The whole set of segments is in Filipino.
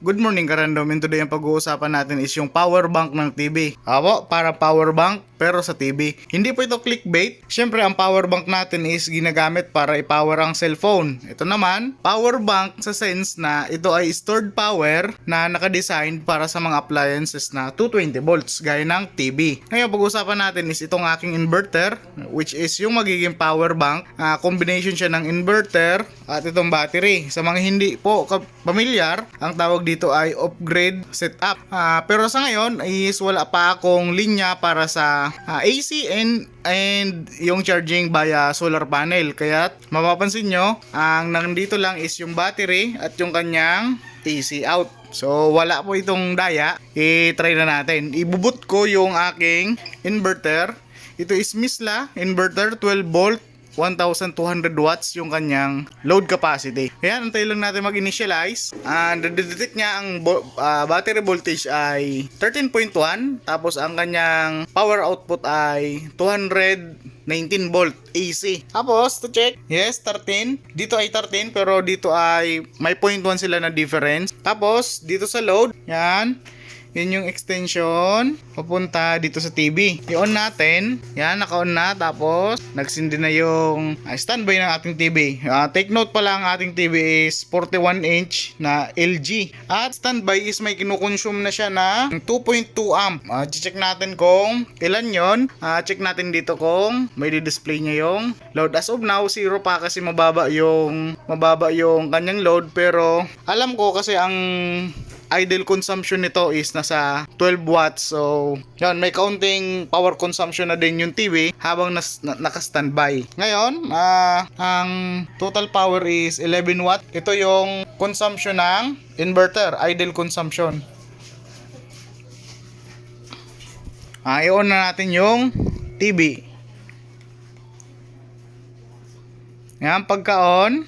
Good morning karandom and today ang pag-uusapan natin is yung power bank ng TV. Apo, para power bank pero sa TV. Hindi po ito clickbait. Siyempre ang power bank natin is ginagamit para i-power ang cellphone. Ito naman, power bank sa sense na ito ay stored power na nakadesign para sa mga appliances na 220 volts gaya ng TV. Ngayon pag-uusapan natin is itong aking inverter which is yung magiging power bank. Ah, combination siya ng inverter at itong battery. Sa mga hindi po pamilyar, ang tawag dito ay upgrade setup. Ah, pero sa ngayon is wala pa akong linya para sa ah, AC and and yung charging via solar panel. Kaya mapapansin nyo, ang nandito lang is yung battery at yung kanyang AC out. So wala po itong daya. I-try na natin. Ibubut ko yung aking inverter. Ito is Misla inverter 12 volt 1,200 watts yung kanyang load capacity. Kaya antay lang natin mag-initialize. And detect niya ang ah, battery voltage ay 13.1 tapos ang kanyang power output ay 219 volt AC. Tapos to check, yes 13. Dito ay 13 pero dito ay may 0.1 sila na difference. Tapos dito sa load, yan yun yung extension papunta dito sa TV. I-on natin. Yan, naka-on na. Tapos, nagsindi na yung ah, standby ng ating TV. Ah, take note pala ang ating TV is 41 inch na LG. At standby is may kinukonsume na siya na 2.2 amp. Ah, check natin kung ilan yon. Ah, check natin dito kung may di-display niya yung load. As of now, zero pa kasi mababa yung mababa yung kanyang load. Pero, alam ko kasi ang idle consumption nito is nasa 12 watts. So, yan, may kaunting power consumption na din yung TV habang nas, na, naka-standby. Ngayon, ah, ang total power is 11 watt. Ito yung consumption ng inverter, idle consumption. Ah, i-on na natin yung TV. Yan, pagka-on,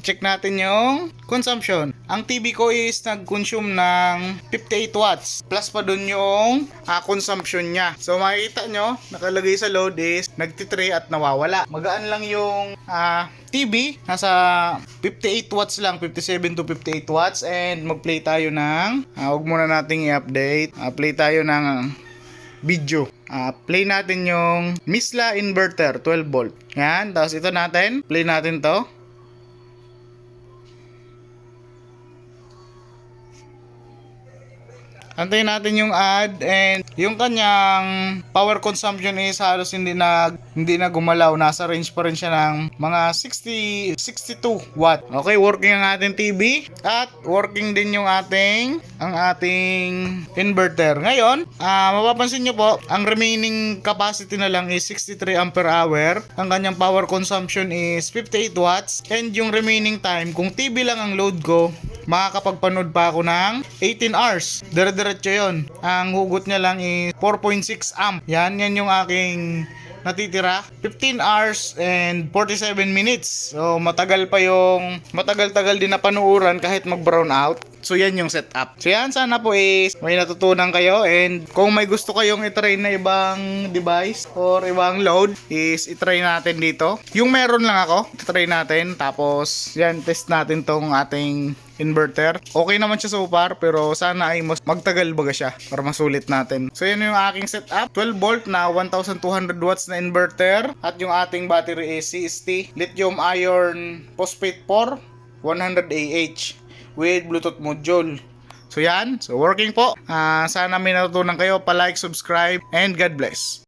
check natin yung consumption. Ang TV ko is nag-consume ng 58 watts. Plus pa dun yung ah, consumption niya. So makikita nyo, nakalagay sa load is nagtitre at nawawala. Magaan lang yung ah, TV. Nasa 58 watts lang, 57 to 58 watts. And mag-play tayo ng, ah, huwag muna nating i-update. Ah, play tayo ng video. Ah, play natin yung Misla inverter 12 volt. Yan, tapos ito natin, play natin to. Antayin natin yung ad and yung kanyang power consumption is halos hindi na hindi na gumalaw. Nasa range pa rin siya ng mga 60 62 watt. Okay, working ang ating TV at working din yung ating ang ating inverter. Ngayon, ah mapapansin nyo po, ang remaining capacity na lang is 63 ampere hour. Ang kanyang power consumption is 58 watts and yung remaining time kung TV lang ang load ko, makakapagpanood pa ako ng 18 hours. Dire-diretso yun. Ang hugot niya lang is 4.6 amp. Yan, yan yung aking natitira 15 hours and 47 minutes so matagal pa yung matagal-tagal din na panuuran kahit mag brown out so yan yung setup so yan sana po is may natutunan kayo and kung may gusto kayong itry na ibang device or ibang load is itry natin dito yung meron lang ako itry natin tapos yan test natin tong ating inverter. Okay naman siya so far pero sana ay mas magtagal baga siya para masulit natin. So yun yung aking setup. 12 volt na 1200 watts na inverter at yung ating battery is CST lithium iron phosphate 4 100 AH with Bluetooth module. So yan, so working po. Ah, sana may natutunan kayo. Pa-like, subscribe, and God bless.